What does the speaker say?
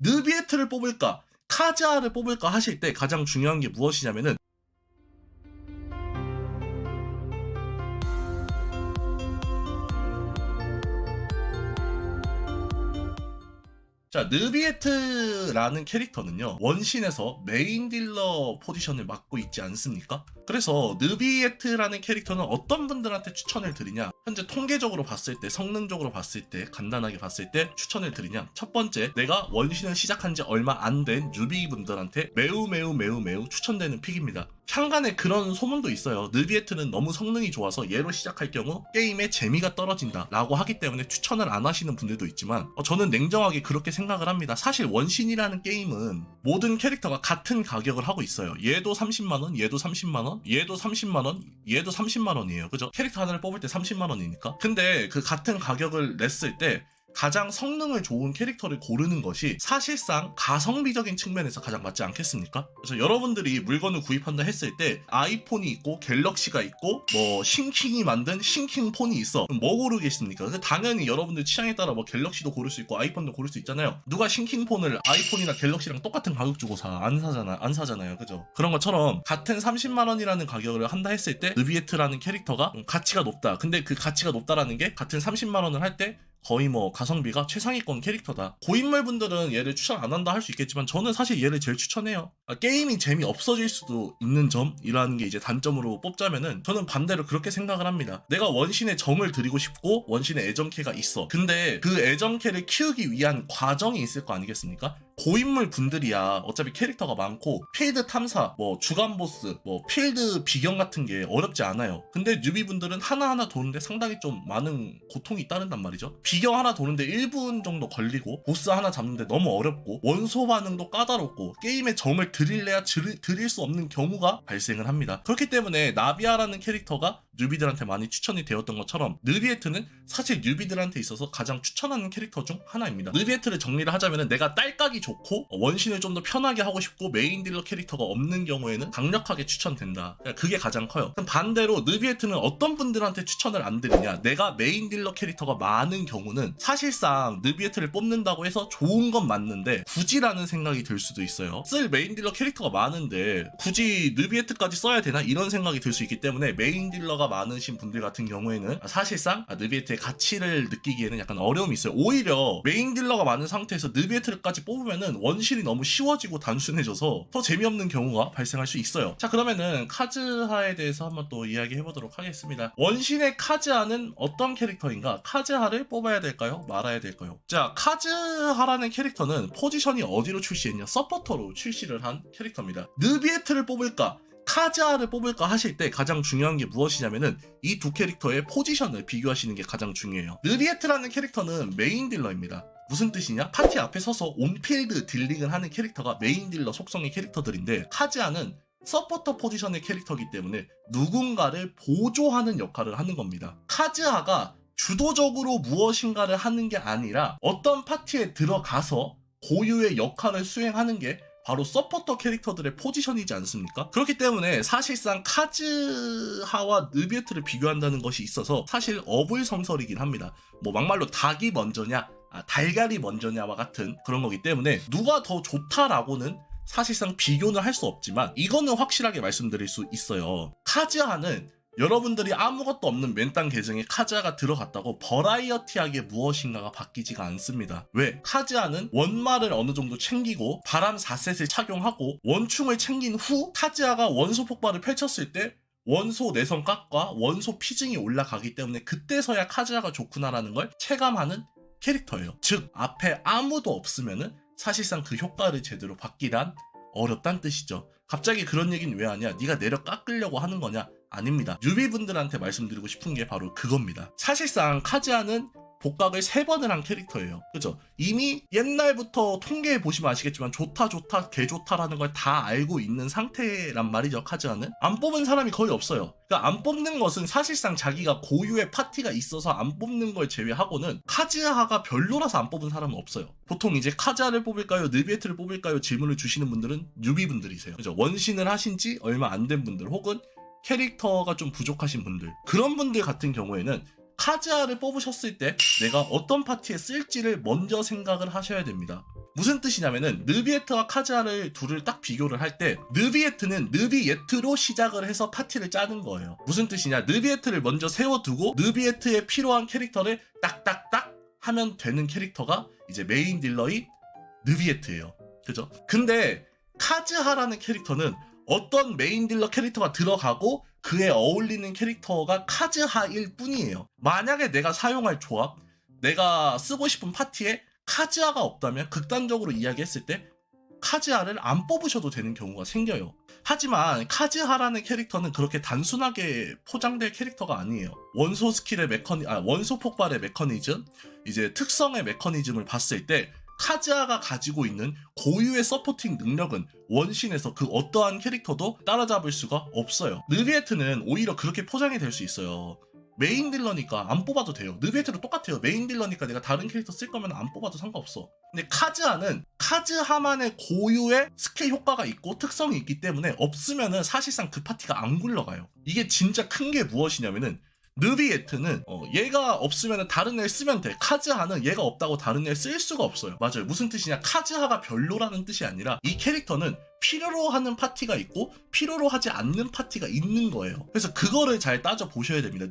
느비에트를 뽑을까 카즈아를 뽑을까 하실 때 가장 중요한 게 무엇이냐면은 자, 느비에트라는 캐릭터는요, 원신에서 메인 딜러 포지션을 맡고 있지 않습니까? 그래서 느비에트라는 캐릭터는 어떤 분들한테 추천을 드리냐? 현재 통계적으로 봤을 때, 성능적으로 봤을 때, 간단하게 봤을 때 추천을 드리냐? 첫 번째, 내가 원신을 시작한 지 얼마 안 된 뉴비 분들한테 매우 매우 매우 매우 추천되는 픽입니다. 향간에 그런 소문도 있어요. 느비에트는 너무 성능이 좋아서 얘로 시작할 경우 게임의 재미가 떨어진다 라고 하기 때문에 추천을 안 하시는 분들도 있지만 어, 저는 냉정하게 그렇게 생각을 합니다. 사실 원신이라는 게임은 모든 캐릭터가 같은 가격을 하고 있어요. 얘도 30만원, 얘도 30만원, 얘도 30만원, 얘도 30만원이에요. 그죠? 캐릭터 하나를 뽑을 때 30만원이니까. 근데 그 같은 가격을 냈을 때 가장 성능을 좋은 캐릭터를 고르는 것이 사실상 가성비적인 측면에서 가장 맞지 않겠습니까? 그래서 여러분들이 물건을 구입한다 했을 때 아이폰이 있고 갤럭시가 있고 뭐 신킹이 만든 신킹 폰이 있어 뭐 고르겠습니까? 그 당연히 여러분들 취향에 따라 뭐 갤럭시도 고를 수 있고 아이폰도 고를 수 있잖아요. 누가 신킹 폰을 아이폰이나 갤럭시랑 똑같은 가격 주고 사 안 사잖아 안 사잖아요, 그죠? 그런 것처럼 같은 30만 원이라는 가격을 한다 했을 때 느비에트라는 캐릭터가 음, 가치가 높다. 근데 그 가치가 높다라는 게 같은 30만 원을 할때 거의 뭐 가성비가 최상위권 캐릭터다. 고인물 분들은 얘를 추천 안 한다 할 수 있겠지만 저는 사실 얘를 제일 추천해요. 아, 게임이 재미 없어질 수도 있는 점이라는 게 이제 단점으로 뽑자면은 저는 반대로 그렇게 생각을 합니다. 내가 원신의 정을 드리고 싶고 원신의 애정캐가 있어. 근데 그 애정캐를 키우기 위한 과정이 있을 거 아니겠습니까? 고인물 분들이야 어차피 캐릭터가 많고 필드 탐사, 뭐 주간 보스, 뭐 필드 비경 같은 게 어렵지 않아요. 근데 뉴비 분들은 하나하나 도는데 상당히 좀 많은 고통이 따른단 말이죠. 비경 하나 도는데 1분 정도 걸리고 보스 하나 잡는데 너무 어렵고 원소 반응도 까다롭고 게임에 정을 들, 드릴 수 없는 경우가 발생을 합니다. 그렇기 때문에 나비아라는 캐릭터가 뉴비들한테 많이 추천이 되었던 것처럼 느비에트는 사실 뉴비들한테 있어서 가장 추천하는 캐릭터 중 하나입니다. 느비에트를 정리를 하자면 내가 딸깍이 좋고 원신을 좀 더 편하게 하고 싶고 메인 딜러 캐릭터가 없는 경우에는 강력하게 추천된다. 그러니까 그게 가장 커요. 반대로 느비에트는 어떤 분들한테 추천을 안 드리냐? 내가 메인 딜러 캐릭터가 많은 경우는 사실상 느비에트를 뽑는다고 해서 좋은 건 맞는데 굳이라는 생각이 들 수도 있어요. 쓸 메인 딜러 캐릭터가 많은데 굳이 느비에트까지 써야 되나 이런 생각이 들 수 있기 때문에 메인 딜러가 많으신 분들 같은 경우에는 사실상 느비에트의 가치를 느끼기에는 약간 어려움이 있어요. 오히려 메인 딜러가 많은 상태에서 느비에트까지 뽑으면은 원실이 너무 쉬워지고 단순해져서 더 재미없는 경우가 발생할 수 있어요. 자 그러면은 카즈하에 대해서 한번 또 이야기해 보도록 하겠습니다. 원신의 카즈하는 어떤 캐릭터인가? 카즈하를 뽑아야 될까요? 말아야 될까요? 자 카즈하라는 캐릭터는 포지션이 어디로 출시했냐? 서포터로 출시를 한 캐릭터입니다. 느비에트를 뽑을까? 카즈아를 뽑을까 하실 때 가장 중요한 게 무엇이냐면은 이 두 캐릭터의 포지션을 비교하시는 게 가장 중요해요. 느비에트라는 캐릭터는 메인 딜러입니다. 무슨 뜻이냐? 파티 앞에 서서 온필드 딜링을 하는 캐릭터가 메인 딜러 속성의 캐릭터들인데 카즈아는 서포터 포지션의 캐릭터이기 때문에 누군가를 보조하는 역할을 하는 겁니다. 카즈아가 주도적으로 무엇인가를 하는 게 아니라 어떤 파티에 들어가서 고유의 역할을 수행하는 게 바로 서포터 캐릭터들의 포지션이지 않습니까? 그렇기 때문에 사실상 카즈하와 느비에트를 비교한다는 것이 있어서 사실 어불성설이긴 합니다. 뭐 막말로 닭이 먼저냐, 아, 달걀이 먼저냐와 같은 그런 거기 때문에 누가 더 좋다라고는 사실상 비교는 할 수 없지만 이거는 확실하게 말씀드릴 수 있어요. 카즈하는 여러분들이 아무것도 없는 맨땅 계정에 카즈아가 들어갔다고 버라이어티하게 무엇인가가 바뀌지가 않습니다. 왜? 카즈아는 원말을 어느 정도 챙기고 바람 4셋을 착용하고 원충을 챙긴 후 카즈아가 원소 폭발을 펼쳤을 때 원소 내성 각과 원소 피증이 올라가기 때문에 그때서야 카즈아가 좋구나라는 걸 체감하는 캐릭터예요. 즉 앞에 아무도 없으면은 사실상 그 효과를 제대로 받기란 어렵단 뜻이죠. 갑자기 그런 얘기는 왜 하냐? 네가 내려 깎으려고 하는 거냐? 아닙니다. 뉴비분들한테 말씀드리고 싶은 게 바로 그겁니다. 사실상 카즈아는 복각을 세 번을 한 캐릭터예요. 그죠? 이미 옛날부터 통계해 보시면 아시겠지만 좋다 좋다 개 좋다라는 걸 다 알고 있는 상태란 말이죠. 카즈아는 안 뽑은 사람이 거의 없어요. 그러니까 안 뽑는 것은 사실상 자기가 고유의 파티가 있어서 안 뽑는 걸 제외하고는 카즈아가 별로라서 안 뽑은 사람은 없어요. 보통 이제 카즈아를 뽑을까요, 느비에트를 뽑을까요 질문을 주시는 분들은 뉴비 분들이세요. 그죠? 원신을 하신 지 얼마 안 된 분들 혹은 캐릭터가 좀 부족하신 분들 그런 분들 같은 경우에는 카즈아를 뽑으셨을 때 내가 어떤 파티에 쓸지를 먼저 생각을 하셔야 됩니다. 무슨 뜻이냐면은 느비에트와 카즈하를 둘을 딱 비교를 할 때 느비에트는 느비예트로 시작을 해서 파티를 짜는 거예요. 무슨 뜻이냐? 느비에트를 먼저 세워두고 느비에트에 필요한 캐릭터를 딱딱딱 하면 되는 캐릭터가 이제 메인 딜러인 느비에트예요. 그죠? 근데 카즈하라는 캐릭터는 어떤 메인 딜러 캐릭터가 들어가고 그에 어울리는 캐릭터가 카즈하일 뿐이에요. 만약에 내가 사용할 조합, 내가 쓰고 싶은 파티에 카즈하가 없다면 극단적으로 이야기했을 때 카즈하를 안 뽑으셔도 되는 경우가 생겨요. 하지만 카즈하라는 캐릭터는 그렇게 단순하게 포장될 캐릭터가 아니에요. 원소 스킬의 메커니, 아, 원소 폭발의 메커니즘, 이제 특성의 메커니즘을 봤을 때 카즈하가 가지고 있는 고유의 서포팅 능력은 원신에서 그 어떠한 캐릭터도 따라잡을 수가 없어요. 느비에트는 오히려 그렇게 포장이 될 수 있어요. 메인 딜러니까 안 뽑아도 돼요. 느비에트도 똑같아요. 메인 딜러니까 내가 다른 캐릭터 쓸 거면 안 뽑아도 상관없어. 근데 카즈하는 카즈하만의 고유의 스킬 효과가 있고 특성이 있기 때문에 없으면은 사실상 그 파티가 안 굴러가요. 이게 진짜 큰 게 무엇이냐면은 느비에트는 어, 얘가 없으면 다른 애 쓰면 돼. 카즈하는 얘가 없다고 다른 애 쓸 수가 없어요. 맞아요. 무슨 뜻이냐? 카즈하가 별로라는 뜻이 아니라 이 캐릭터는 필요로 하는 파티가 있고 필요로 하지 않는 파티가 있는 거예요. 그래서 그거를 잘 따져 보셔야 됩니다.